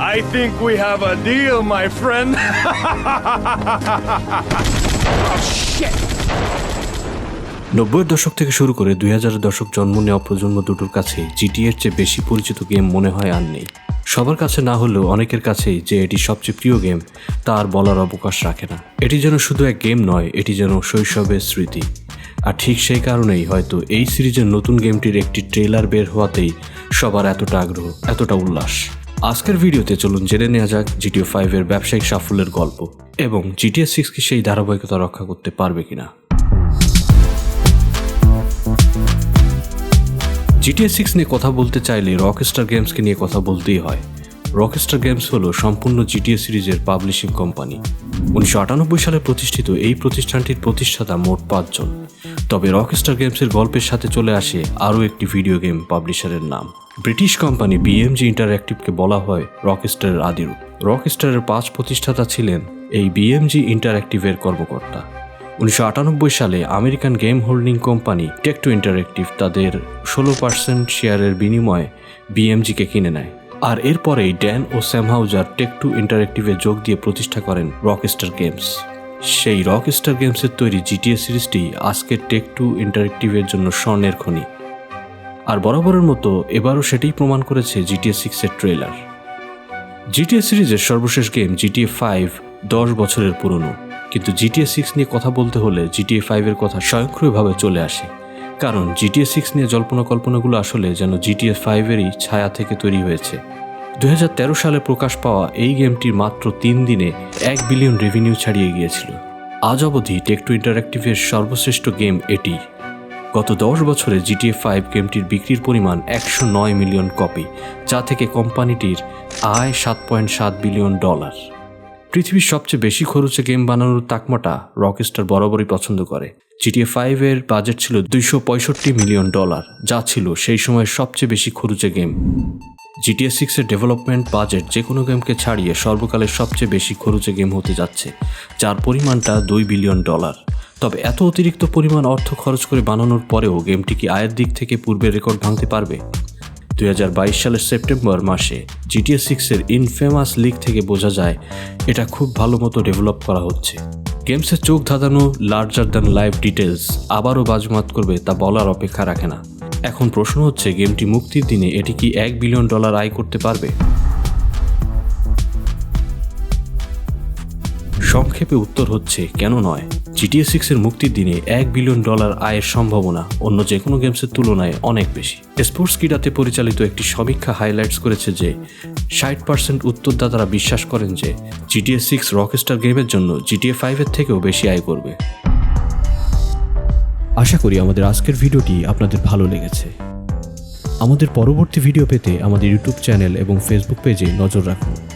I think we have a deal, my friend. নব্বইয়ের দশক থেকে শুরু করে দুই হাজারের দশক জন্ম নেওয়া প্রজন্ম দুটোর কাছে জিটিএর চেয়ে বেশি পরিচিত গেম মনে হয় আর নেই। সবার কাছে না হলেও অনেকের কাছেই যে এটি সবচেয়ে প্রিয় গেম তার বলার অবকাশ রাখে না। এটি যেন শুধু এক গেম নয় এটি যেন শৈশবের স্মৃতি। আর ঠিক সেই কারণেই হয়তো এই সিরিজের নতুন গেমটির একটি ট্রেলার বের হওয়াতেই সবার এতটা আগ্রহ এতটা উল্লাস। আজকের ভিডিওতে চলুন জেনে নেওয়া যাক জিটিও ফাইভের ব্যবসায়িক সাফল্যের গল্প এবং জিটিএ সিক্স কি সেই ধারাবাহিকতা রক্ষা করতে পারবে কিনা। জিটিএ সিক্স নিয়ে কথা বলতে চাইলে রকস্টার গেমসকে নিয়ে কথা বলতেই হয়। রকস্টার গেমস হলো সম্পূর্ণ জিটিএ সিরিজের পাবলিশিং কোম্পানি উনিশশো আটানব্বই সালে প্রতিষ্ঠিত এই প্রতিষ্ঠানটির প্রতিষ্ঠাতা মোট পাঁচজন। তবে রকস্টার গেমসের গল্পের সাথে চলে আসে আরও একটি ভিডিও গেম পাবলিশারের নাম। ব্রিটিশ কোম্পানি বিএমজি ইন্টারঅ্যাক্টিভকে বলা হয় রকস্টারের আদিরূপ। রকস্টারের পাঁচ প্রতিষ্ঠাতা ছিলেন এই বিএমজি ইন্টারঅ্যাক্টিভের কর্মকর্তা। উনিশশো আটানব্বই সালে American game holding company take two interactive তাদের ষোলো পার্সেন্ট শেয়ারের বিনিময়ে বিএমজিকে কিনে নেয়। আর এরপরেই ড্যান ও স্যামহাউজার টেকটু ইন্টারেক্টিভে যোগ দিয়ে প্রতিষ্ঠা করেন রকস্টার গেমস। সেই রকস্টার গেমসের তৈরি জিটিএ সিরিজটি আজকের টেকটু ইন্টারেক্টিভের জন্য স্বর্ণের খনি। আর বরাবরের মতো এবারও সেটাই প্রমাণ করেছে জিটিএ সিক্সের ট্রেলার জিটিএ সিরিজের সর্বশেষ গেম জিটিএ ফাইভ দশ বছরের পুরনো। কিন্তু জিটিএ সিক্স নিয়ে কথা বলতে হলে জিটিএ ফাইভের কথা স্বয়ংক্রিয়ভাবে চলে আসে। কারণ জিটিএ সিক্স নিয়ে জল্পনা কল্পনাগুলো আসলে যেন জিটিএ ফাইভেরই ছায়া থেকে তৈরি হয়েছে। দু হাজার তেরো সালে প্রকাশ পাওয়া এই গেমটির মাত্র তিন দিনে এক বিলিয়ন রেভিনিউ ছাড়িয়ে গিয়েছিল। আজ অবধি টেকটু ইন্টারাক্টিভের সর্বশ্রেষ্ঠ গেম এটি। গত দশ বছরে জিটিএ ফাইভ গেমটির বিক্রির পরিমাণ একশো নয় মিলিয়ন কপি যা থেকে কোম্পানিটির আয় সাত পয়েন্ট সাত বিলিয়ন ডলার পৃথিবীর সবচেয়ে বেশি খরচে গেম বানানোর তাকমাটা রকস্টার বরাবরই পছন্দ করে। জিটিএ ফাইভের বাজেট ছিল দুইশো পঁয়ষট্টি মিলিয়ন ডলার, যা ছিল সেই সময়ের সবচেয়ে বেশি খরচে গেম। জিটিএ সিক্সের ডেভেলপমেন্ট বাজেট যে কোনো গেমকে ছাড়িয়ে সর্বকালের সবচেয়ে বেশি খরচে গেম হতে যাচ্ছে, যার পরিমাণটা দুই বিলিয়ন ডলার। তবে এত অতিরিক্ত পরিমাণ অর্থ খরচ করে বানানোর পরেও গেমটি কি আয়ের দিক থেকে পূর্বের রেকর্ড ভাঙতে পারবে? দুই হাজার বাইশ সালের সেপ্টেম্বর মাসে জিটিএ সিক্সের ইনফেমাস লিগ থেকে বোঝা যায় এটা খুব ভালো মতো ডেভেলপ করা হচ্ছে। গেমসের চোখ ধাঁধানো লার্জার দ্যান লাইভ ডিটেলস আবারও বাজমাত করবে তা বলার অপেক্ষা রাখে না। এখন প্রশ্ন হচ্ছে গেমটি মুক্তির দিনে এটি কি এক বিলিয়ন ডলার আয় করতে পারবে? সংক্ষেপে উত্তর হচ্ছে, কেন নয়। জিটিএ সিক্সের মুক্তির দিনে এক বিলিয়ন ডলার আয়ের সম্ভাবনা অন্য যে কোনো গেমসের তুলনায় অনেক বেশি। স্পোর্টস কিডাতে পরিচালিত একটি সমীক্ষা হাইলাইটস করেছে যে, ষাট পার্সেন্ট উত্তরদাতারা বিশ্বাস করেন যে জিটিএ সিক্স রকস্টার গেমের জন্য জিটিএ ফাইভের থেকেও বেশি আয় করবে। আশা করি আমাদের আজকের ভিডিওটি আপনাদের ভালো লেগেছে। আমাদের পরবর্তী ভিডিও পেতে আমাদের ইউটিউব চ্যানেল এবং ফেসবুক পেজে নজর রাখুন।